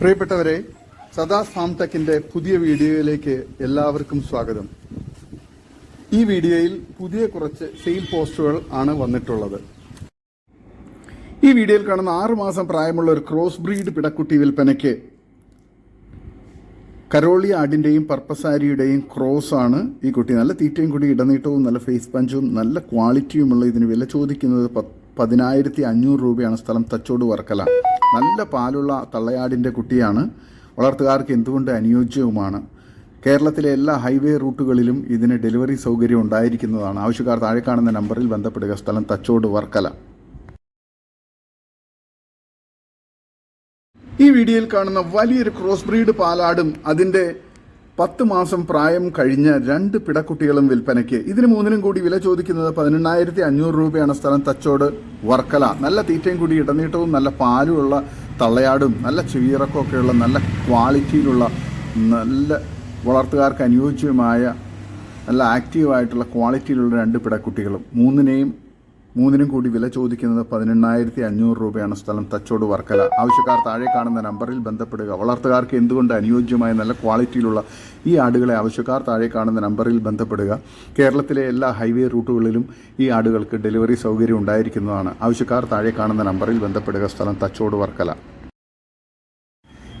പ്രിയപ്പെട്ടവരെ സദാ ഫാം പുതിയ വീഡിയോയിലേക്ക് എല്ലാവർക്കും സ്വാഗതം. ഈ വീഡിയോയിൽ പുതിയ കുറച്ച് സെയിൽ പോസ്റ്റുകൾ ആണ് വന്നിട്ടുള്ളത്. ഈ വീഡിയോയിൽ കാണുന്ന ആറുമാസം പ്രായമുള്ള ഒരു ക്രോസ് ബ്രീഡ് പിടക്കുട്ടി വിൽപ്പനയ്ക്ക് കരോളി ആടിന്റെയും പർപ്പസാരിയുടെയും ക്രോസ് ആണ് ഈ കുട്ടി. നല്ല തീറ്റയും കൂടി ഇടനീട്ടവും നല്ല ഫേസ് പഞ്ചും നല്ല ക്വാളിറ്റിയുമുള്ള ഇതിന് വില ചോദിക്കുന്നത് പതിനായിരത്തി അഞ്ഞൂറ് രൂപയാണ് സ്ഥലം തച്ചോട് വർക്കല. നല്ല പാലുള്ള തള്ളയാടിന്റെ കുട്ടിയാണ്. വളർത്തുകാർക്ക് എന്തുകൊണ്ട് അനുയോജ്യവുമാണ്? കേരളത്തിലെ എല്ലാ ഹൈവേ റൂട്ടുകളിലും ഇതിന് ഡെലിവറി സൗകര്യം ഉണ്ടായിരിക്കുന്നതാണ്. ആവശ്യക്കാർ താഴെ കാണുന്ന നമ്പറിൽ ബന്ധപ്പെടുക. സ്ഥലം തച്ചോട് വർക്കല. ഈ വീഡിയോയിൽ കാണുന്ന വലിയൊരു ക്രോസ് ബ്രീഡ് പാലാടും അതിന്റെ പത്ത് മാസം പ്രായം കഴിഞ്ഞ രണ്ട് പിടക്കുട്ടികളും വിൽപ്പനയ്ക്ക്. ഇതിന് മൂന്നിനും കൂടി വില ചോദിക്കുന്നത് പതിനെണ്ണായിരത്തി അഞ്ഞൂറ് രൂപയാണ് സ്ഥലം. തച്ചോട് വർക്കല. നല്ല തീറ്റയും കൂടി ഇടനീട്ടവും നല്ല പാലുമുള്ള തള്ളയാടും നല്ല ചെവിയിറക്കമൊക്കെയുള്ള നല്ല ക്വാളിറ്റിയിലുള്ള നല്ല വളർത്തുകാർക്ക് അനുയോജ്യമായ നല്ല ആക്റ്റീവായിട്ടുള്ള ക്വാളിറ്റിയിലുള്ള രണ്ട് പിടക്കുട്ടികളും. മൂന്നിനെയും മൂന്നിനും കൂടി വില ചോദിക്കുന്നത് പതിനെണ്ണായിരത്തി അഞ്ഞൂറ് രൂപയാണ് സ്ഥലം തച്ചോട് വർക്കല. ആവശ്യക്കാർ താഴെ കാണുന്ന നമ്പറിൽ ബന്ധപ്പെടുക. വളർത്തുകാർക്ക് എന്തുകൊണ്ട് അനുയോജ്യമായ നല്ല ക്വാളിറ്റിയിലുള്ള ഈ ആടുകളെ ആവശ്യക്കാർ താഴെ കാണുന്ന നമ്പറിൽ ബന്ധപ്പെടുക. കേരളത്തിലെ എല്ലാ ഹൈവേ റൂട്ടുകളിലും ഈ ആടുകൾക്ക് ഡെലിവറി സൗകര്യം ഉണ്ടായിരിക്കുന്നതാണ്. ആവശ്യക്കാർ താഴെ കാണുന്ന നമ്പറിൽ ബന്ധപ്പെടുക. സ്ഥലം തച്ചോട് വർക്കല.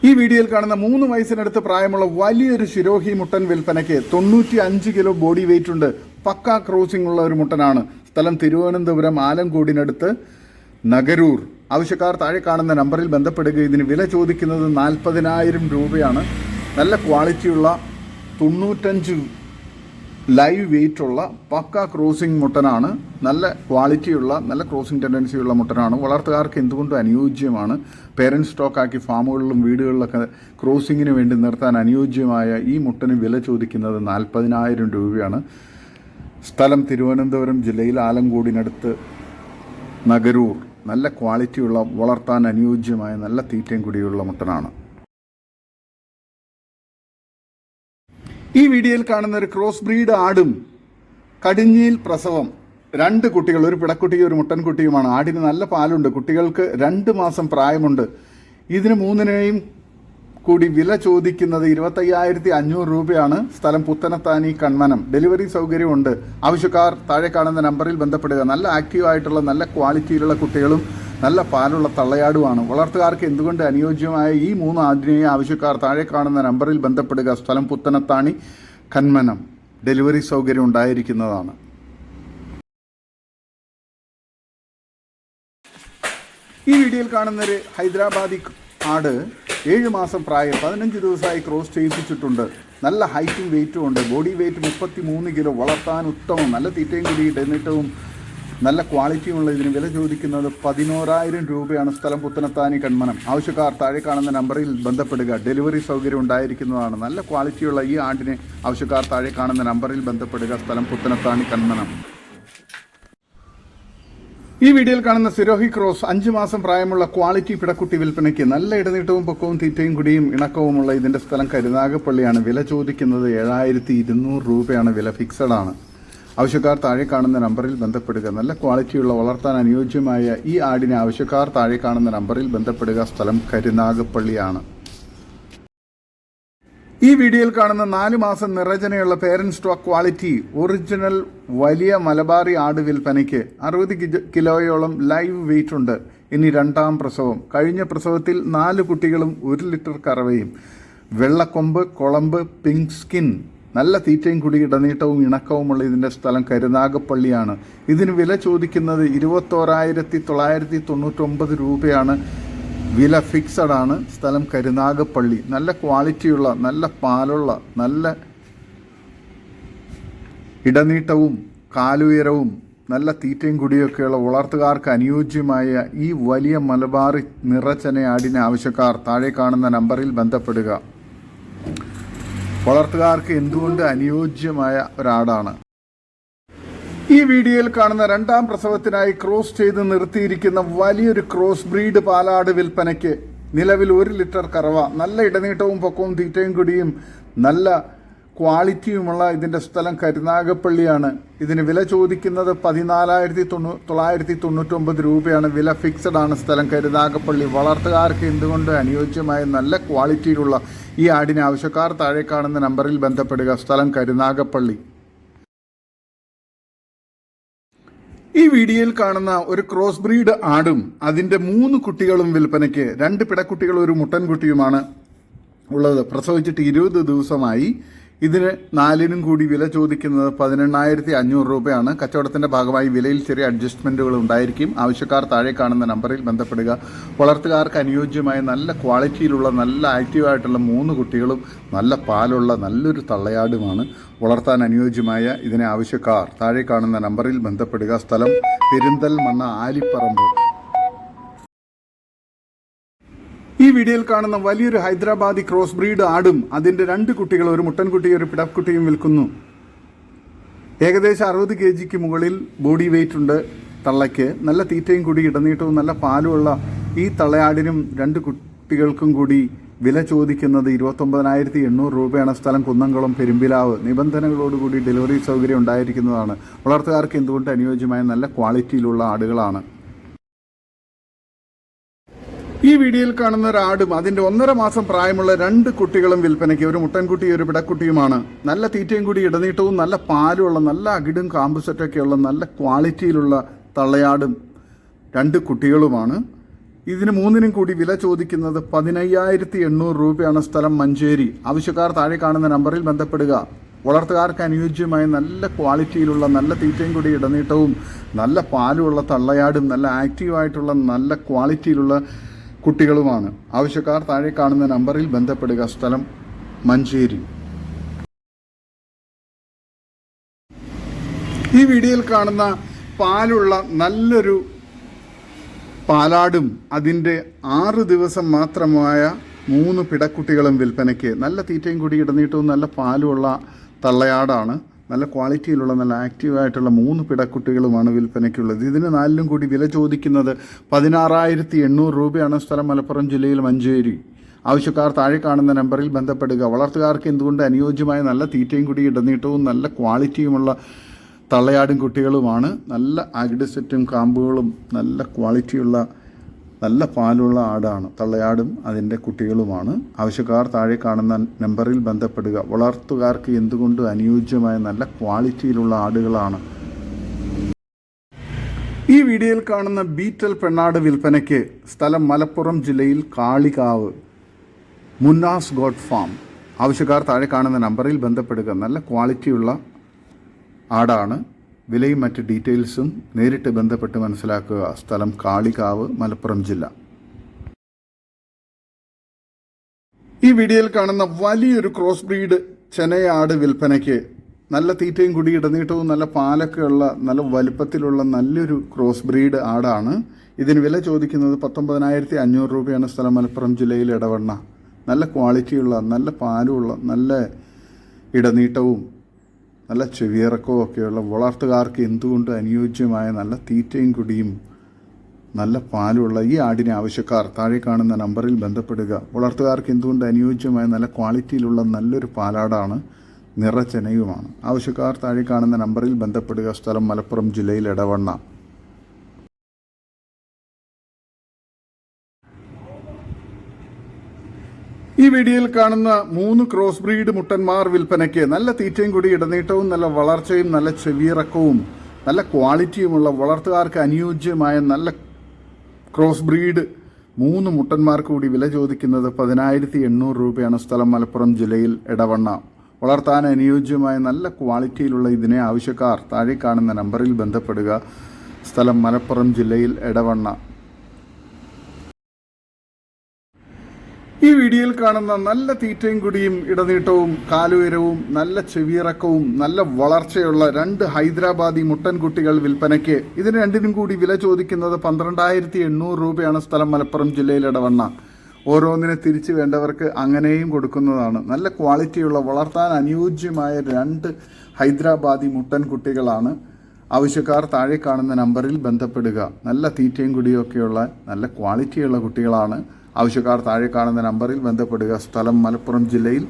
ഈ വീഡിയോയിൽ കാണുന്ന മൂന്ന് വയസ്സിനടുത്ത് പ്രായമുള്ള വലിയൊരു ശിരോഹി മുട്ടൻ വിൽപ്പനയ്ക്ക് തൊണ്ണൂറ്റി അഞ്ച് കിലോ ബോഡി വെയിറ്റ് ഉണ്ട്. പക്ക ക്രോസിംഗ് ഉള്ള ഒരു മുട്ടനാണ്. സ്ഥലം തിരുവനന്തപുരം ആലങ്കോടിനടുത്ത് നഗരൂർ. ആവശ്യക്കാർ താഴെ കാണുന്ന നമ്പറിൽ ബന്ധപ്പെടുക. ഇതിന് വില ചോദിക്കുന്നത് നാൽപ്പതിനായിരം രൂപയാണ്. നല്ല ക്വാളിറ്റിയുള്ള തൊണ്ണൂറ്റഞ്ച് ലൈവ് വെയിറ്റ് ഉള്ള പക്ക ക്രോസിംഗ് മുട്ടനാണ്. നല്ല ക്വാളിറ്റിയുള്ള നല്ല ക്രോസിംഗ് ടെൻഡൻസിയുള്ള മുട്ടനാണ്. വളർത്തുകാർക്ക് എന്തുകൊണ്ടും അനുയോജ്യമാണ്. പേരൻസ് സ്റ്റോക്കാക്കി ഫാമുകളിലും വീടുകളിലൊക്കെ ക്രോസിങ്ങിന് വേണ്ടി നിർത്താൻ അനുയോജ്യമായ ഈ മുട്ടന് വില ചോദിക്കുന്നത് നാൽപ്പതിനായിരം രൂപയാണ്. സ്ഥലം തിരുവനന്തപുരം ജില്ലയിൽ ആലങ്കോടിനടുത്ത് നഗരൂർ. നല്ല ക്വാളിറ്റിയുള്ള വളർത്താൻ അനുയോജ്യമായ നല്ല തീറ്റയും കൂടിയുള്ള മുട്ടനാണ് ഈ വീഡിയോയിൽ കാണുന്ന ഒരു ക്രോസ് ബ്രീഡ് ആടും കടിഞ്ഞിയിൽ പ്രസവം. രണ്ട് കുട്ടികൾ ഒരു പിടക്കുട്ടിയും ഒരു മുട്ടൻകുട്ടിയുമാണ്. ആടിന് നല്ല പാലുണ്ട്. കുട്ടികൾക്ക് രണ്ട് മാസം പ്രായമുണ്ട്. ഇതിന് മൂന്നിനെയും കൂടി വില ചോദിക്കുന്നത് ഇരുപത്തയ്യായിരത്തി അഞ്ഞൂറ് രൂപയാണ്. സ്ഥലം പുത്തനത്താനി കൺമനം ഡെലിവറി സൗകര്യമുണ്ട്. ആവശ്യക്കാർ താഴെ കാണുന്ന നമ്പറിൽ ബന്ധപ്പെടുക. നല്ല ആക്റ്റീവായിട്ടുള്ള നല്ല ക്വാളിറ്റിയിലുള്ള കുട്ടികളും നല്ല പാലുള്ള തള്ളയാടുമാണ്. വളർത്തുകാർക്ക് എന്തുകൊണ്ട് അനുയോജ്യമായ ഈ മൂന്ന് ആധുനിക ആവശ്യക്കാർ താഴെ കാണുന്ന നമ്പറിൽ ബന്ധപ്പെടുക? സ്ഥലം പുത്തനത്താണി കന്മനം ഡെലിവറി സൗകര്യം ഉണ്ടായിരിക്കുന്നതാണ്. ഈ വീഡിയോയിൽ കാണുന്നൊരു ഹൈദരാബാദി ആട് ഏഴ് മാസം പ്രായം പതിനഞ്ച് ദിവസമായി ക്രോസ് ചെയ്യിപ്പിച്ചിട്ടുണ്ട്. നല്ല ഹൈറ്റും വെയിറ്റും ഉണ്ട്. ബോഡി വെയിറ്റ് മുപ്പത്തി മൂന്ന് കിലോ. വളർത്താൻ ഉത്തമം. നല്ല തീറ്റയും കൂടിയിട്ട് എന്നിട്ടും നല്ല ക്വാളിറ്റിയുമുള്ള ഇതിന് വില ചോദിക്കുന്നത് പതിനോരായിരം രൂപയാണ് സ്ഥലം പുത്തനത്താനി കൺമനം. ആവശ്യക്കാർ താഴെ കാണുന്ന നമ്പറിൽ ബന്ധപ്പെടുക. ഡെലിവറി സൗകര്യം ഉണ്ടായിരിക്കുന്നതാണ്. നല്ല ക്വാളിറ്റിയുള്ള ഈ ആണ്ടിനെ ആവശ്യക്കാർ താഴെ കാണുന്ന നമ്പറിൽ ബന്ധപ്പെടുക. സ്ഥലം പുത്തനത്താണി കൺമനം. ഈ വീഡിയോയിൽ കാണുന്ന സിരോഹി ക്രോസ് അഞ്ച് മാസം പ്രായമുള്ള ക്വാളിറ്റി പിടക്കുട്ടി വിൽപ്പനയ്ക്ക് നല്ല ഇടനീട്ടവും പൊക്കവും തീറ്റയും കുടിയും ഇണക്കവുമുള്ള ഇതിന്റെ സ്ഥലം കരുനാഗപ്പള്ളിയാണ്. വില ചോദിക്കുന്നത് ഏഴായിരത്തി ഇരുന്നൂറ് രൂപയാണ്. വില ഫിക്സഡ് ആണ്. ആവശ്യക്കാർ താഴെ കാണുന്ന നമ്പറിൽ ബന്ധപ്പെടുക. നല്ല ക്വാളിറ്റിയുള്ള വളർത്താൻ അനുയോജ്യമായ ഈ ആടിനെ ആവശ്യക്കാർ താഴെ കാണുന്ന നമ്പറിൽ ബന്ധപ്പെടുക. സ്ഥലം കരുനാഗപ്പള്ളിയാണ്. ഈ വീഡിയോയിൽ കാണുന്ന നാല് മാസം നിറചനയുള്ള പേരന്റ് സ്റ്റോക്ക് ക്വാളിറ്റി ഒറിജിനൽ വലിയ മലബാറി ആട് വിൽപ്പനയ്ക്ക് അറുപത് കിലോയോളം ലൈവ് വെയിറ്റ് ഉണ്ട്. ഇനി രണ്ടാം പ്രസവം. കഴിഞ്ഞ പ്രസവത്തിൽ നാല് കുട്ടികളും ഒരു ലിറ്റർ കറവയും. വെള്ളക്കൊമ്പ് കുളമ്പ് പിങ്ക് സ്കിൻ നല്ല തീറ്റയും കുടി ഇടനീട്ടവും ഇണക്കവുമുള്ള ഇതിന്റെ സ്ഥലം കരുനാഗപ്പള്ളിയാണ്. ഇതിന് വില ചോദിക്കുന്നത് ഇരുപത്തോരായിരത്തി തൊള്ളായിരത്തി തൊണ്ണൂറ്റൊമ്പത് രൂപയാണ്. വില ഫിക്സഡ് ആണ്. സ്ഥലം കരുനാഗപ്പള്ളി. നല്ല ക്വാളിറ്റിയുള്ള നല്ല പാലുള്ള നല്ല ഇടനീട്ടവും കാലുയരവും നല്ല തീറ്റയും കുടിയൊക്കെയുള്ള വളർത്തുകാർക്ക് അനുയോജ്യമായ ഈ വലിയ മലബാറി നിറച്ചനയാടിന് ആവശ്യക്കാർ താഴെ കാണുന്ന നമ്പറിൽ ബന്ധപ്പെടുക. വളർത്തുകാർക്ക് എന്തുകൊണ്ട് അനുയോജ്യമായ ഒരാടാണ്? ഈ വീഡിയോയിൽ കാണുന്ന രണ്ടാം പ്രസവത്തിനായി ക്രോസ് ചെയ്ത് നിർത്തിയിരിക്കുന്ന വലിയൊരു ക്രോസ് ബ്രീഡ് പാലാട് വിൽപ്പനയ്ക്ക് നിലവിൽ ഒരു ലിറ്റർ കറവ. നല്ല ഇടനീട്ടവും പൊക്കവും തീറ്റയും കുടിയും നല്ല ക്വാളിറ്റിയുമുള്ള ഇതിന്റെ സ്ഥലം കരുനാഗപ്പള്ളിയാണ്. ഇതിന് വില ചോദിക്കുന്നത് പതിനാലായിരത്തി തൊണ്ണൂ തൊള്ളായിരത്തി തൊണ്ണൂറ്റൊമ്പത് രൂപയാണ്. വില ഫിക്സഡ് ആണ് സ്ഥലം കരുനാഗപ്പള്ളി. വളർത്തുകാർക്ക് എന്തുകൊണ്ട് അനുയോജ്യമായ നല്ല ക്വാളിറ്റിയിലുള്ള ഈ ആടിന് ആവശ്യക്കാർ താഴെ കാണുന്ന നമ്പറിൽ ബന്ധപ്പെടുക. സ്ഥലം കരുനാഗപ്പള്ളി. ഈ വീഡിയോയിൽ കാണുന്ന ഒരു ക്രോസ് ബ്രീഡ് ആടും അതിന്റെ മൂന്ന് കുട്ടികളും വിൽപ്പനയ്ക്ക് രണ്ട് പിടക്കുട്ടികളും ഒരു മുട്ടൻകുട്ടിയുമാണ് ഉള്ളത്. പ്രസവിച്ചിട്ട് ഇരുപത് ദിവസമായി ഇതിന് നാലിനും കൂടി വില ചോദിക്കുന്നത് പതിനെണ്ണായിരത്തി അഞ്ഞൂറ് രൂപയാണ്. കച്ചവടത്തിന്റെ ഭാഗമായി വിലയിൽ ചെറിയ അഡ്ജസ്റ്റ്മെന്റുകൾ ഉണ്ടായിരിക്കും. ആവശ്യക്കാർ താഴെ കാണുന്ന നമ്പറിൽ ബന്ധപ്പെടുക. വളർത്തുകാർക്ക് അനുയോജ്യമായ നല്ല ക്വാളിറ്റിയിലുള്ള നല്ല ആക്റ്റീവായിട്ടുള്ള മൂന്ന് കുട്ടികളും നല്ല പാലുള്ള നല്ലൊരു തള്ളയാടുമാണ് വളർത്താൻ അനുയോജ്യമായ ഇതിനെ ആവശ്യക്കാർ. താഴെ കാണുന്ന നമ്പറിൽ ബന്ധപ്പെടുക. സ്ഥലം പെരിന്തൽമണ്ണ ആലിപ്പറമ്പ്. ഈ വീഡിയോയിൽ കാണുന്ന വലിയൊരു ഹൈദരാബാദി ക്രോസ് ബ്രീഡ് ആടും അതിന്റെ രണ്ട് കുട്ടികൾ ഒരു മുട്ടൻകുട്ടിയും ഒരു പിടക്കുട്ടിയും വിൽക്കുന്നു. ഏകദേശം അറുപത് കെ ജിക്ക് മുകളിൽ ബോഡി വെയിറ്റ് ഉണ്ട് തള്ളയ്ക്ക്. നല്ല തീറ്റയും കൂടി ഇടനീട്ടവും നല്ല പാലുമുള്ള ഈ തള്ളയാടിനും രണ്ട് കുട്ടികൾക്കും കൂടി വില ചോദിക്കുന്നത് ഇരുപത്തൊമ്പതിനായിരത്തി എണ്ണൂറ് രൂപയാണ്. സ്ഥലം കുന്നംകുളം പെരുമ്പിലാവ്. നിബന്ധനകളോടുകൂടി ഡെലിവറി സൗകര്യം ഉണ്ടായിരിക്കുന്നതാണ്. വളർത്തുകാർക്ക് എന്തുകൊണ്ട് അനുയോജ്യമായ നല്ല ക്വാളിറ്റിയിലുള്ള ആടുകളാണ്. ഈ വീഡിയോയിൽ കാണുന്ന ഒരു ആടും അതിന്റെ ഒന്നര മാസം പ്രായമുള്ള രണ്ട് കുട്ടികളും വിൽപ്പനയ്ക്ക്. ഒരു മുട്ടൻകുട്ടിയും ഒരു പിടക്കുട്ടിയുമാണ്. നല്ല തീറ്റയും കൂടി ഇടനീട്ടവും നല്ല പാലുമുള്ള നല്ല അകിടും കാമ്പ് സെറ്റൊക്കെയുള്ള നല്ല ക്വാളിറ്റിയിലുള്ള തള്ളയാടും രണ്ട് കുട്ടികളുമാണ്. ഇതിന് മൂന്നിനും കൂടി വില ചോദിക്കുന്നത് പതിനയ്യായിരത്തി എണ്ണൂറ് രൂപയാണ് സ്ഥലം മഞ്ചേരി. ആവശ്യക്കാർ താഴെ കാണുന്ന നമ്പറിൽ ബന്ധപ്പെടുക. വളർത്തുകാർക്ക് അനുയോജ്യമായ നല്ല ക്വാളിറ്റിയിലുള്ള നല്ല തീറ്റയും കൂടി ഇടനീട്ടവും നല്ല പാലുമുള്ള തള്ളയാടും നല്ല ആക്റ്റീവായിട്ടുള്ള നല്ല ക്വാളിറ്റിയിലുള്ള കുട്ടികളുമാണ്. ആവശ്യക്കാർ താഴെ കാണുന്ന നമ്പറിൽ ബന്ധപ്പെടുക. സ്ഥലം മഞ്ചേരി. ഈ വീഡിയോയിൽ കാണുന്ന പാലുള്ള നല്ലൊരു പാലാടും അതിന്റെ ആറ് ദിവസം മാത്രമായ മൂന്ന് പിടക്കുട്ടികളും വിൽപ്പനയ്ക്ക് നല്ല തീറ്റയും കൂടി ഇടനീട്ടവും നല്ല പാലുമുള്ള തള്ളയാടാണ്. നല്ല ക്വാളിറ്റിയിലുള്ള നല്ല ആക്റ്റീവായിട്ടുള്ള മൂന്ന് പിടക്കുട്ടികളുമാണ് വിൽപ്പനയ്ക്കുള്ളത്. ഇതിന് നാലിലും കൂടി വില ചോദിക്കുന്നത് പതിനാറായിരത്തി എണ്ണൂറ് രൂപയാണ് സ്ഥലം മലപ്പുറം ജില്ലയിൽ മഞ്ചേരി. ആവശ്യക്കാർ താഴെ കാണുന്ന നമ്പറിൽ ബന്ധപ്പെടുക. വളർത്തുകാർക്ക് എന്തുകൊണ്ട് അനുയോജ്യമായ നല്ല തീറ്റയും കൂടി ഇടനീട്ടവും നല്ല ക്വാളിറ്റിയുമുള്ള തള്ളയാടും കുട്ടികളുമാണ്. നല്ല അഗ്ഡിസെറ്റും കാമ്പുകളും നല്ല ക്വാളിറ്റിയുള്ള നല്ല പാലുള്ള ആടാണ്. തള്ളയാടും അതിന്റെ കുട്ടികളുമാണ്. ആവശ്യക്കാർ താഴെ കാണുന്ന നമ്പറിൽ ബന്ധപ്പെടുക. വളർത്തുകാർക്ക് എന്തുകൊണ്ട് അനുയോജ്യമായ നല്ല ക്വാളിറ്റിയിലുള്ള ആടുകളാണ്? ഈ വീഡിയോയിൽ കാണുന്ന ബീറ്റൽ പെണ്ണാട് വിൽപ്പനയ്ക്ക് സ്ഥലം മലപ്പുറം ജില്ലയിൽ കാളികാവ് മുന്നാസ് ഗോഡ് ഫാം. ആവശ്യക്കാർ താഴെ കാണുന്ന നമ്പറിൽ ബന്ധപ്പെടുക. നല്ല ക്വാളിറ്റിയുള്ള ആടാണ്. വിലയും മറ്റ് ഡീറ്റെയിൽസും നേരിട്ട് ബന്ധപ്പെട്ട് മനസ്സിലാക്കുക. സ്ഥലം കാളികാവ് മലപ്പുറം ജില്ല. ഈ വീഡിയോയിൽ കാണുന്ന വലിയൊരു ക്രോസ് ബ്രീഡ് ചെനയാട് വിൽപ്പനയ്ക്ക് നല്ല തീറ്റയും കൂടി ഇടനീട്ടവും നല്ല പാലൊക്കെ ഉള്ള നല്ല വലുപ്പത്തിലുള്ള നല്ലൊരു ക്രോസ് ബ്രീഡ് ആടാണ്. ഇതിന് വില ചോദിക്കുന്നത് പത്തൊമ്പതിനായിരത്തി അഞ്ഞൂറ് രൂപയാണ് സ്ഥലം മലപ്പുറം ജില്ലയിൽ ഇടവണ്ണ. നല്ല ക്വാളിറ്റിയുള്ള നല്ല പാലുമുള്ള നല്ല ഇടനീട്ടവും നല്ല ചെവിയിറക്കവും ഒക്കെയുള്ള വളർത്തുകാർക്ക് എന്തുകൊണ്ട് അനുയോജ്യമായ നല്ല തീറ്റയും കുടിയും നല്ല പാലുമുള്ള ഈ ആടിനെ ആവശ്യക്കാർ താഴെ കാണുന്ന നമ്പറിൽ ബന്ധപ്പെടുക. വളർത്തുകാർക്ക് എന്തുകൊണ്ട് അനുയോജ്യമായ നല്ല ക്വാളിറ്റിയിലുള്ള നല്ലൊരു പാലാടാണ് നിറച്ചനയുമാണ് ആവശ്യക്കാർ താഴെ കാണുന്ന നമ്പറിൽ ബന്ധപ്പെടുക. സ്ഥലം മലപ്പുറം ജില്ലയിൽ ഇടവണ്ണ ഈ വീഡിയോയിൽ കാണുന്ന മൂന്ന് ക്രോസ് ബ്രീഡ് മുട്ടന്മാർ വിൽപ്പനയ്ക്ക് നല്ല തീറ്റയും കൂടി ഇടനീട്ടവും നല്ല വളർച്ചയും നല്ല ചെവിയിറക്കവും നല്ല ക്വാളിറ്റിയുമുള്ള വളർത്തുകാർക്ക് അനുയോജ്യമായ നല്ല ക്രോസ് ബ്രീഡ് മൂന്ന് മുട്ടന്മാർക്ക് കൂടി വില ചോദിക്കുന്നത് പതിനായിരത്തി എണ്ണൂറ് രൂപയാണ് സ്ഥലം മലപ്പുറം ജില്ലയിൽ ഇടവണ്ണ വളർത്താൻ അനുയോജ്യമായ നല്ല ക്വാളിറ്റിയിലുള്ള ഇതിനെ ആവശ്യക്കാർ താഴെ കാണുന്ന നമ്പറിൽ ബന്ധപ്പെടുക. സ്ഥലം മലപ്പുറം ജില്ലയിൽ ഇടവണ്ണ ഈ വീഡിയോയിൽ കാണുന്ന നല്ല തീറ്റയും കുടിയും ഇടനീട്ടവും കാലുയരവും നല്ല ചെവിയിറക്കവും നല്ല വളർച്ചയുള്ള രണ്ട് ഹൈദരാബാദി മുട്ടൻ കുട്ടികൾ വിൽപ്പനയ്ക്ക് ഇതിന് രണ്ടിനും കൂടി വില ചോദിക്കുന്നത് പന്ത്രണ്ടായിരത്തി എണ്ണൂറ് രൂപയാണ് സ്ഥലം മലപ്പുറം ജില്ലയിൽ ഇടവണ്ണ. ഓരോന്നിനെ തിരിച്ചു വേണ്ടവർക്ക് അങ്ങനെയും കൊടുക്കുന്നതാണ്. നല്ല ക്വാളിറ്റിയുള്ള വളർത്താൻ അനുയോജ്യമായ രണ്ട് ഹൈദരാബാദി മുട്ടൻ കുട്ടികളാണ്. ആവശ്യക്കാർ താഴെ കാണുന്ന നമ്പറിൽ ബന്ധപ്പെടുക. നല്ല തീറ്റയും കുടിയും ഒക്കെയുള്ള നല്ല ക്വാളിറ്റിയുള്ള കുട്ടികളാണ്. ആവശ്യക്കാർ താഴെ കാണുന്ന നമ്പറിൽ ബന്ധപ്പെടുക. സ്ഥലം മലപ്പുറം ജില്ലയിൽ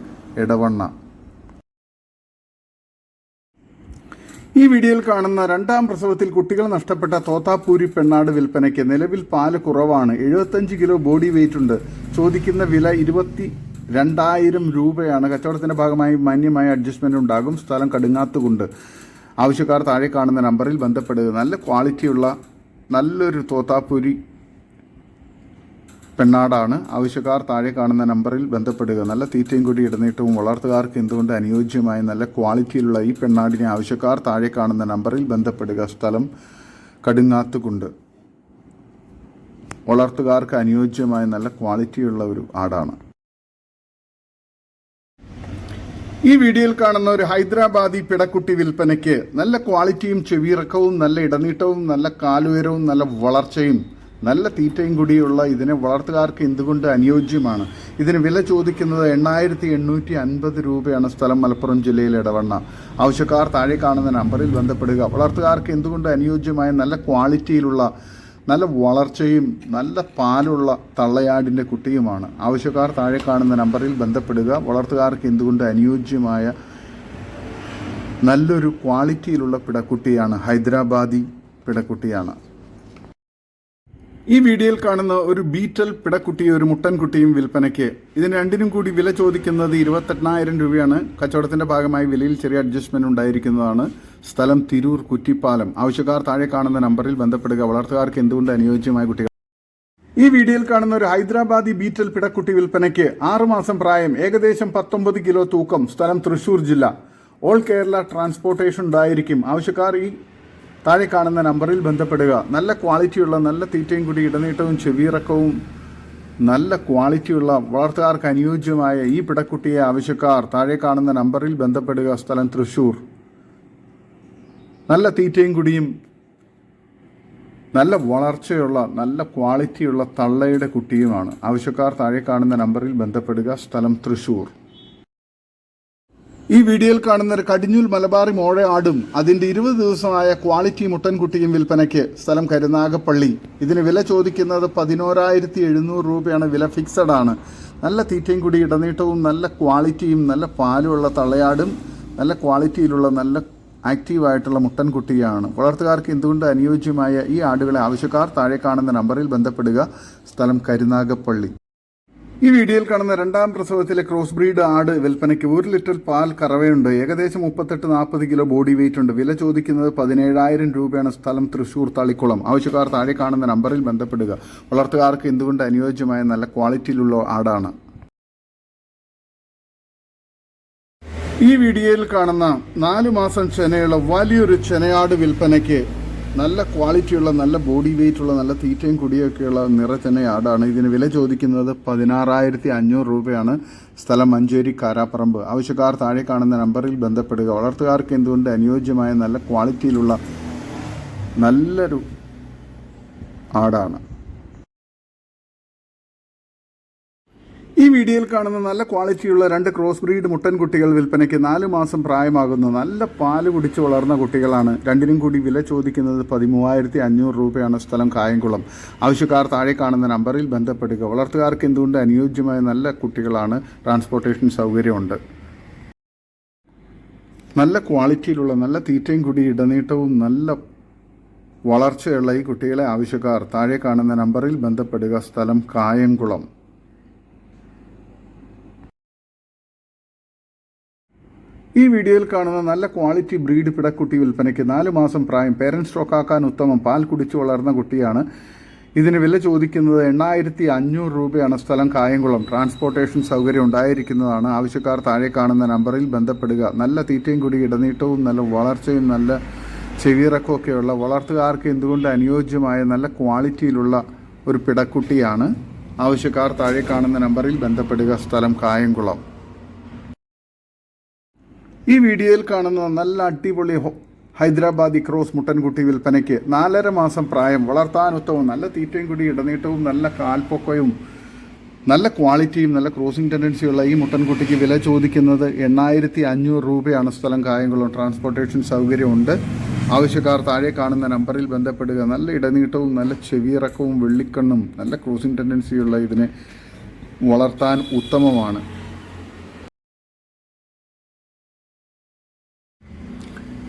ഇടവണ്ണ ഈ വീഡിയോയിൽ കാണുന്ന രണ്ടാം പ്രസവത്തിൽ കുട്ടികൾ നഷ്ടപ്പെട്ട തോത്താപ്പൂരി പെണ്ണാട് വിൽപ്പനയ്ക്ക് നിലവിൽ പാൽ കുറവാണ്. എഴുപത്തഞ്ച് കിലോ ബോഡി വെയിറ്റ് ഉണ്ട്. ചോദിക്കുന്ന വില ഇരുപത്തി രണ്ടായിരം രൂപയാണ്. കച്ചവടത്തിന്റെ ഭാഗമായി മാന്യമായ അഡ്ജസ്റ്റ്മെന്റ് ഉണ്ടാകും. സ്ഥലം കടുങ്ങാത്തുകൊണ്ട്. ആവശ്യക്കാർ താഴെ കാണുന്ന നമ്പറിൽ ബന്ധപ്പെടുക. നല്ല ക്വാളിറ്റിയുള്ള നല്ലൊരു തോത്താപ്പൂരി പെണ്ണാടാണ്. ആവശ്യക്കാർ താഴെ കാണുന്ന നമ്പറിൽ ബന്ധപ്പെടുക. നല്ല തീറ്റയും കൂടി ഇടനീട്ടവും വളർത്തുകാർക്ക് എന്തുകൊണ്ട് അനുയോജ്യമായ നല്ല ക്വാളിറ്റിയിലുള്ള ഈ പെണ്ണാടിനെ ആവശ്യക്കാർ താഴെ കാണുന്ന നമ്പറിൽ ബന്ധപ്പെടുക? സ്ഥലം കടുങ്ങാത്തുകുണ്ട്. വളർത്തുകാർക്ക് അനുയോജ്യമായ നല്ല ക്വാളിറ്റിയുള്ള ഒരു ആടാണ്. ഈ വീഡിയോയിൽ കാണുന്ന ഒരു ഹൈദരാബാദി പിടക്കുട്ടി വിൽപ്പനയ്ക്ക് നല്ല ക്വാളിറ്റിയും ചെവിയിറക്കവും നല്ല ഇടനീട്ടവും നല്ല കാലുയരവും നല്ല വളർച്ചയും നല്ല തീറ്റയും കൂടിയുള്ള ഇതിനെ വളർത്തുകാർക്ക് എന്തുകൊണ്ട് അനുയോജ്യമാണ്? ഇതിന് വില ചോദിക്കുന്നത് എണ്ണായിരത്തി എണ്ണൂറ്റി അൻപത് രൂപയാണ് സ്ഥലം മലപ്പുറം ജില്ലയിലെ ഇടവണ്ണ ആവശ്യക്കാർ താഴെ കാണുന്ന നമ്പറിൽ ബന്ധപ്പെടുക. വളർത്തുകാർക്ക് എന്തുകൊണ്ട് അനുയോജ്യമായ നല്ല ക്വാളിറ്റിയിലുള്ള നല്ല വളർച്ചയും നല്ല പാലുള്ള തള്ളയാടിന്റെ കുട്ടിയുമാണ്. ആവശ്യക്കാർ താഴെ കാണുന്ന നമ്പറിൽ ബന്ധപ്പെടുക. വളർത്തുകാർക്ക് എന്തുകൊണ്ട് അനുയോജ്യമായ നല്ലൊരു ക്വാളിറ്റിയിലുള്ള പിടക്കുട്ടിയാണ് ഹൈദരാബാദി പിടക്കുട്ടിയാണ്. ഈ വീഡിയോയിൽ കാണുന്ന ഒരു ബീറ്റൽ പിടക്കുട്ടിയും ഒരു മുട്ടൻകുട്ടിയും വിൽപ്പനയ്ക്ക് ഇതിന് രണ്ടിനും കൂടി വില ചോദിക്കുന്നത് ഇരുപത്തെട്ടായിരം രൂപയാണ്. കച്ചവടത്തിന്റെ ഭാഗമായി വിലയിൽ ചെറിയ അഡ്ജസ്റ്റ്മെന്റ് ഉണ്ടായിരിക്കുന്നതാണ്. സ്ഥലം തിരൂർ കുറ്റിപ്പാലം. ആവശ്യക്കാർ താഴെ കാണുന്ന നമ്പറിൽ ബന്ധപ്പെടുക. വളർത്തുകാർക്ക് എന്തുകൊണ്ട് അനുയോജ്യമായ കുട്ടികൾ? ഈ വീഡിയോയിൽ കാണുന്ന ഒരു ഹൈദരാബാദി ബീറ്റൽ പിടക്കുട്ടി വിൽപ്പനയ്ക്ക് ആറുമാസം പ്രായം ഏകദേശം പത്തൊമ്പത് കിലോ തൂക്കം സ്ഥലം തൃശൂർ ജില്ല. ഓൾ കേരള ട്രാൻസ്പോർട്ടേഷൻ ഉണ്ടായിരിക്കും. ആവശ്യക്കാർ ഈ താഴെ കാണുന്ന നമ്പറിൽ ബന്ധപ്പെടുക. നല്ല ക്വാളിറ്റിയുള്ള നല്ല തീറ്റയും കൂടി ഇടനീട്ടവും ചെവിയിറക്കവും നല്ല ക്വാളിറ്റിയുള്ള വളർത്തുകാർക്ക് അനുയോജ്യമായ ഈ പിടക്കുട്ടിയെ ആവശ്യക്കാർ താഴെ കാണുന്ന നമ്പറിൽ ബന്ധപ്പെടുക. സ്ഥലം തൃശ്ശൂർ. നല്ല തീറ്റയും കുടിയും നല്ല വളർച്ചയുള്ള നല്ല ക്വാളിറ്റിയുള്ള തള്ളയുടെ കുട്ടിയുമാണ്. ആവശ്യക്കാർ താഴെ കാണുന്ന നമ്പറിൽ ബന്ധപ്പെടുക. സ്ഥലം തൃശൂർ ഈ വീഡിയോയിൽ കാണുന്ന ഒരു കടിഞ്ഞൂൽ മലബാറി മോഴ ആടും അതിന്റെ ഇരുപത് ദിവസമായ ക്വാളിറ്റി മുട്ടൻകുട്ടിയും വിൽപ്പനയ്ക്ക് സ്ഥലം കരുനാഗപ്പള്ളി. ഇതിന് വില ചോദിക്കുന്നത് പതിനോരായിരത്തി എഴുന്നൂറ് രൂപയാണ്. വില ഫിക്സഡ് ആണ്. നല്ല തീറ്റയും കൂടി ഇടനീട്ടവും നല്ല ക്വാളിറ്റിയും നല്ല പാലുമുള്ള തള്ളയാടും നല്ല ക്വാളിറ്റിയിലുള്ള നല്ല ആക്റ്റീവായിട്ടുള്ള മുട്ടൻകുട്ടിയാണ്. വളർത്തുകാർക്ക് എന്തുകൊണ്ട് അനുയോജ്യമായ ഈ ആടുകളെ ആവശ്യക്കാർ താഴെ കാണുന്ന നമ്പറിൽ ബന്ധപ്പെടുക. സ്ഥലം കരുനാഗപ്പള്ളി. ഈ വീഡിയോയിൽ കാണുന്ന രണ്ടാം പ്രസവത്തിലെ ക്രോസ് ബ്രീഡ് ആട് വിൽപ്പനയ്ക്ക് ഒരു ലിറ്റർ പാൽ കറവയുണ്ട്. ഏകദേശം മുപ്പത്തെട്ട് നാൽപ്പത് കിലോ ബോഡി വെയിറ്റ് ഉണ്ട്. വില ചോദിക്കുന്നത് പതിനേഴായിരം രൂപയാണ് സ്ഥലം തൃശൂർ തളിക്കുളം. ആവശ്യക്കാർ താഴെ കാണുന്ന നമ്പറിൽ ബന്ധപ്പെടുക. വളർത്തുകാർക്ക് എന്തുകൊണ്ട് അനുയോജ്യമായ നല്ല ക്വാളിറ്റിയിലുള്ള ആടാണ്? ഈ വീഡിയോയിൽ കാണുന്ന നാലു മാസം ചെനയുള്ള വലിയൊരു ചെനയാട് വിൽപ്പനയ്ക്ക് നല്ല ക്വാളിറ്റിയുള്ള നല്ല ബോഡി വെയിറ്റ് ഉള്ള നല്ല തീറ്റയും കുടിയൊക്കെയുള്ള നിറച്ചെനയാടാണ് ഇതിന് വില ചോദിക്കുന്നത് പതിനാറായിരത്തി അഞ്ഞൂറ് രൂപയാണ്. സ്ഥലം മഞ്ചേരി കാരാപ്പറമ്പ്. ആവശ്യക്കാർ താഴെ കാണുന്ന നമ്പറിൽ ബന്ധപ്പെടുക. വളർത്തുകാർക്ക് എന്തുകൊണ്ട് അനുയോജ്യമായ നല്ല ക്വാളിറ്റിയിലുള്ള നല്ലൊരു ആടാണ്. ഈ വീഡിയോയിൽ കാണുന്ന നല്ല ക്വാളിറ്റിയുള്ള രണ്ട് ക്രോസ് ബ്രീഡ് മുട്ടൻ കുട്ടികൾ വിൽപ്പനയ്ക്ക് നാല് മാസം പ്രായമാകുന്ന. നല്ല പാൽ കുടിച്ച് വളർന്ന കുട്ടികളാണ്. രണ്ടിനും കൂടി വില ചോദിക്കുന്നത് പതിമൂവായിരത്തി അഞ്ഞൂറ് രൂപയാണ് സ്ഥലം കായംകുളം. ആവശ്യക്കാർ താഴെ കാണുന്ന നമ്പറിൽ ബന്ധപ്പെടുക. വളർത്തുകാർക്ക് എന്തുകൊണ്ട് അനുയോജ്യമായ നല്ല കുട്ടികളാണ് ട്രാൻസ്പോർട്ടേഷൻ സൗകര്യമുണ്ട്? നല്ല ക്വാളിറ്റിയിലുള്ള നല്ല തീറ്റയും കൂടി ഇടനീട്ടവും നല്ല വളർച്ചയുള്ള ഈ കുട്ടികളെ ആവശ്യക്കാർ താഴെ കാണുന്ന നമ്പറിൽ ബന്ധപ്പെടുക. സ്ഥലം കായംകുളം. ഈ വീഡിയോയിൽ കാണുന്ന നല്ല ക്വാളിറ്റി ബ്രീഡ് പിടക്കുട്ടി വിൽപ്പനയ്ക്ക് നാല് മാസം പ്രായം പേരന്റ് സ്റ്റോക്കാക്കാൻ ഉത്തമം പാൽ കുടിച്ചു വളർന്ന കുട്ടിയാണ്. ഇതിന് വില ചോദിക്കുന്നത് എണ്ണായിരത്തി അഞ്ഞൂറ് രൂപയാണ്. സ്ഥലം കായംകുളം. ട്രാൻസ്പോർട്ടേഷൻ സൗകര്യം ഉണ്ടായിരിക്കുന്നതാണ്. ആവശ്യക്കാർ താഴെ കാണുന്ന നമ്പറിൽ ബന്ധപ്പെടുക. നല്ല തീറ്റയും കൂടി ഇടനീട്ടവും നല്ല വളർച്ചയും നല്ല ചെവിയിറക്കമൊക്കെയുള്ള വളർത്തുകാർക്ക് എന്തുകൊണ്ട് അനുയോജ്യമായ നല്ല ക്വാളിറ്റിയിലുള്ള ഒരു പിടക്കുട്ടിയാണ്? ആവശ്യക്കാർ താഴെ കാണുന്ന നമ്പറിൽ ബന്ധപ്പെടുക. സ്ഥലം കായംകുളം. ഈ വീഡിയോയിൽ കാണുന്ന നല്ല അടിപൊളി ഹൈദരാബാദി ക്രോസ് മുട്ടൻകുട്ടി വിൽപ്പനയ്ക്ക് നാലര മാസം പ്രായം വളർത്താനൊത്തവും നല്ല തീറ്റയും കൂടി ഇടനീട്ടവും നല്ല കാൽപ്പൊക്കവും നല്ല ക്വാളിറ്റിയും നല്ല ക്രോസിംഗ് ടെൻഡൻസിയുള്ള ഈ മുട്ടൻകുട്ടിക്ക് വില ചോദിക്കുന്നത് എണ്ണായിരത്തി അഞ്ഞൂറ് രൂപയാണ് സ്ഥലം. കായംകുളം ട്രാൻസ്പോർട്ടേഷൻ സൗകര്യമുണ്ട്. ആവശ്യക്കാർ താഴെ കാണുന്ന നമ്പറിൽ ബന്ധപ്പെടുക. നല്ല ഇടനീട്ടവും നല്ല ചെവിയിറക്കവും വെള്ളിക്കണ്ണും നല്ല ക്രോസിംഗ് ടെൻഡൻസിയുള്ള ഇതിനെ വളർത്താൻ ഉത്തമമാണ്.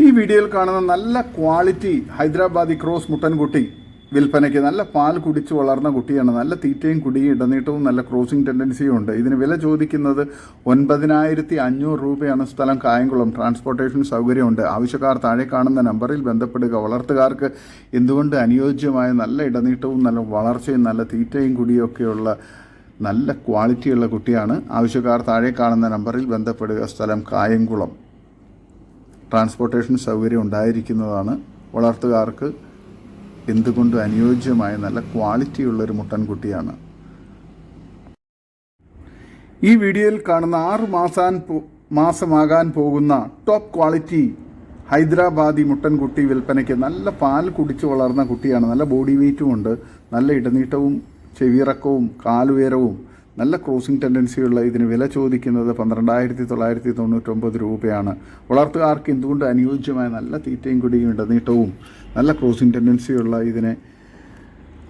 ഈ വീഡിയോയിൽ കാണുന്ന നല്ല ക്വാളിറ്റി ഹൈദരാബാദി ക്രോസ് മുട്ടൻകുട്ടി വിൽപ്പനയ്ക്ക് നല്ല പാൽ കുടിച്ച് വളർന്ന കുട്ടിയാണ്. നല്ല തീറ്റയും കുടിയും ഇടനീട്ടവും നല്ല ക്രോസിംഗ് ടെൻഡൻസിയും ഉണ്ട്. ഇതിന് വില ചോദിക്കുന്നത് ഒൻപതിനായിരത്തി അഞ്ഞൂറ് രൂപയാണ്. സ്ഥലം കായംകുളം. ട്രാൻസ്പോർട്ടേഷൻ സൗകര്യമുണ്ട്. ആവശ്യക്കാർ താഴെ കാണുന്ന നമ്പറിൽ ബന്ധപ്പെടുക. വളർത്തുകാർക്ക് എന്തുകൊണ്ട് അനുയോജ്യമായ നല്ല ഇടനീട്ടവും നല്ല വളർച്ചയും നല്ല തീറ്റയും കുടിയും ഒക്കെയുള്ള നല്ല ക്വാളിറ്റിയുള്ള കുട്ടിയാണ്? ആവശ്യക്കാർ താഴെ കാണുന്ന നമ്പറിൽ ബന്ധപ്പെടുക. സ്ഥലം കായംകുളം. ട്രാൻസ്പോർട്ടേഷൻ സൗകര്യം ഉണ്ടായിരിക്കുന്നതാണ്. വളർത്തുകാർക്ക് എന്തുകൊണ്ടും അനുയോജ്യമായ നല്ല ക്വാളിറ്റിയുള്ളൊരു മുട്ടൻകുട്ടിയാണ് ഈ വീഡിയോയിൽ കാണുന്ന ആറ് മാസാൻ മാസമാകാൻ പോകുന്ന ടോപ്പ് ക്വാളിറ്റി ഹൈദരാബാദി മുട്ടൻകുട്ടി വിൽപ്പനയ്ക്ക് നല്ല പാൽ കുടിച്ചു വളർന്ന കുട്ടിയാണ്. നല്ല ബോഡി വെയിറ്റും ഉണ്ട്. നല്ല ഇടനീട്ടവും ചെവിയിറക്കവും കാലുയരവും നല്ല ക്രോസിംഗ് ടെൻഡൻസിയുള്ള ഇതിന് വില ചോദിക്കുന്നത് പന്ത്രണ്ടായിരത്തി തൊള്ളായിരത്തി തൊണ്ണൂറ്റൊമ്പത് രൂപയാണ് വളർത്തുകാർക്ക് എന്തുകൊണ്ട് അനുയോജ്യമായ നല്ല തീറ്റയും കുടിയും ഇടനീട്ടവും നല്ല ക്രോസിംഗ് ടെൻഡൻസിയുള്ള ഇതിനെ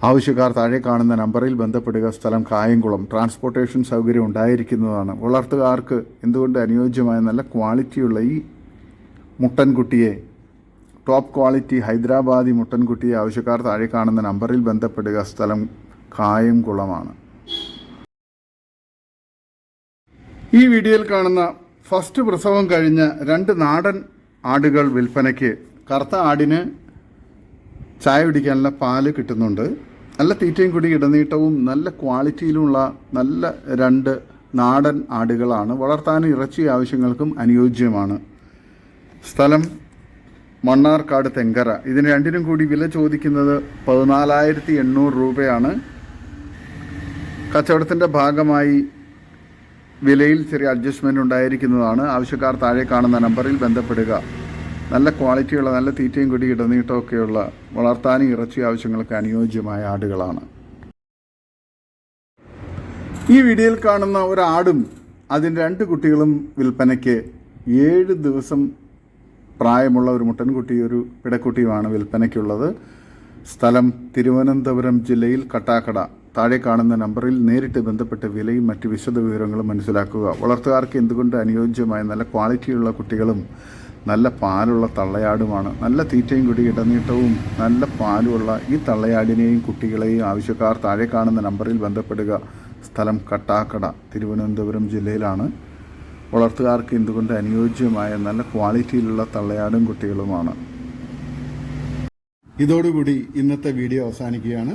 ആവശ്യക്കാർ താഴെ കാണുന്ന നമ്പറിൽ ബന്ധപ്പെടുക സ്ഥലം കായംകുളം ട്രാൻസ്പോർട്ടേഷൻ സൗകര്യം ഉണ്ടായിരിക്കുന്നതാണ്. വളർത്തുകാർക്ക് എന്തുകൊണ്ട് അനുയോജ്യമായ നല്ല ക്വാളിറ്റിയുള്ള ഈ മുട്ടൻകുട്ടിയെ ടോപ്പ് ക്വാളിറ്റി ഹൈദരാബാദി മുട്ടൻകുട്ടിയെ ആവശ്യക്കാർ താഴെ കാണുന്ന നമ്പറിൽ ബന്ധപ്പെടുക സ്ഥലം കായംകുളമാണ്. ഈ വീഡിയോയിൽ കാണുന്ന ഫസ്റ്റ് പ്രസവം കഴിഞ്ഞ രണ്ട് നാടൻ ആടുകൾ വിൽപ്പനയ്ക്ക് കറുത്ത ആടിന് ചായ കുടിക്കാനുള്ള പാൽ കിട്ടുന്നുണ്ട്. നല്ല തീറ്റയും കൂടി ഇടനീട്ടവും നല്ല ക്വാളിറ്റിയിലുമുള്ള നല്ല രണ്ട് നാടൻ ആടുകളാണ്. വളർത്താൻ ഇറച്ചി ആവശ്യങ്ങൾക്കും അനുയോജ്യമാണ്. സ്ഥലം മണ്ണാർക്കാട് തെങ്കര. ഇതിന് രണ്ടിനും കൂടി വില ചോദിക്കുന്നത് പതിനാലായിരത്തി എണ്ണൂറ് രൂപയാണ്. കച്ചവടത്തിന്റെ ഭാഗമായി വിലയിൽ ചെറിയ അഡ്ജസ്റ്റ്മെന്റ് ഉണ്ടായിരിക്കുന്നതാണ്. ആവശ്യക്കാർ താഴെ കാണുന്ന നമ്പറിൽ ബന്ധപ്പെടുക. നല്ല ക്വാളിറ്റിയുള്ള നല്ല തീറ്റയും കുടി ഇടനീട്ടമൊക്കെയുള്ള വളർത്താനും ഇറച്ചി ആവശ്യങ്ങൾക്ക് അനുയോജ്യമായ ആടുകളാണ്. ഈ വീഡിയോയിൽ കാണുന്ന ഒരാടും അതിന്റെ രണ്ട് കുട്ടികളും വിൽപ്പനയ്ക്ക് ഏഴ് ദിവസം പ്രായമുള്ള ഒരു മുട്ടൻകുട്ടി ഒരു പിടക്കുട്ടിയുമാണ് വിൽപ്പനയ്ക്കുള്ളത്. സ്ഥലം തിരുവനന്തപുരം ജില്ലയിൽ കട്ടാക്കട. താഴെ കാണുന്ന നമ്പറിൽ നേരിട്ട് ബന്ധപ്പെട്ട വിലയും മറ്റ് വിശദ വിവരങ്ങളും മനസ്സിലാക്കുക. വളർത്തുകാർക്ക് എന്തുകൊണ്ട് അനുയോജ്യമായ നല്ല ക്വാളിറ്റിയുള്ള കുട്ടികളും നല്ല പാലുള്ള തള്ളയാടുമാണ് നല്ല തീറ്റയും കൂടി ഇടനീട്ടവും നല്ല പാലുമുള്ള ഈ തള്ളയാടിനെയും കുട്ടികളെയും ആവശ്യക്കാർ താഴെ കാണുന്ന നമ്പറിൽ ബന്ധപ്പെടുക. സ്ഥലം കട്ടാക്കട തിരുവനന്തപുരം ജില്ലയിലാണ്. വളർത്തുകാർക്ക് എന്തുകൊണ്ട് അനുയോജ്യമായ നല്ല ക്വാളിറ്റിയിലുള്ള തള്ളയാടും കുട്ടികളുമാണ്. ഇതോടുകൂടി ഇന്നത്തെ വീഡിയോ അവസാനിക്കുകയാണ്.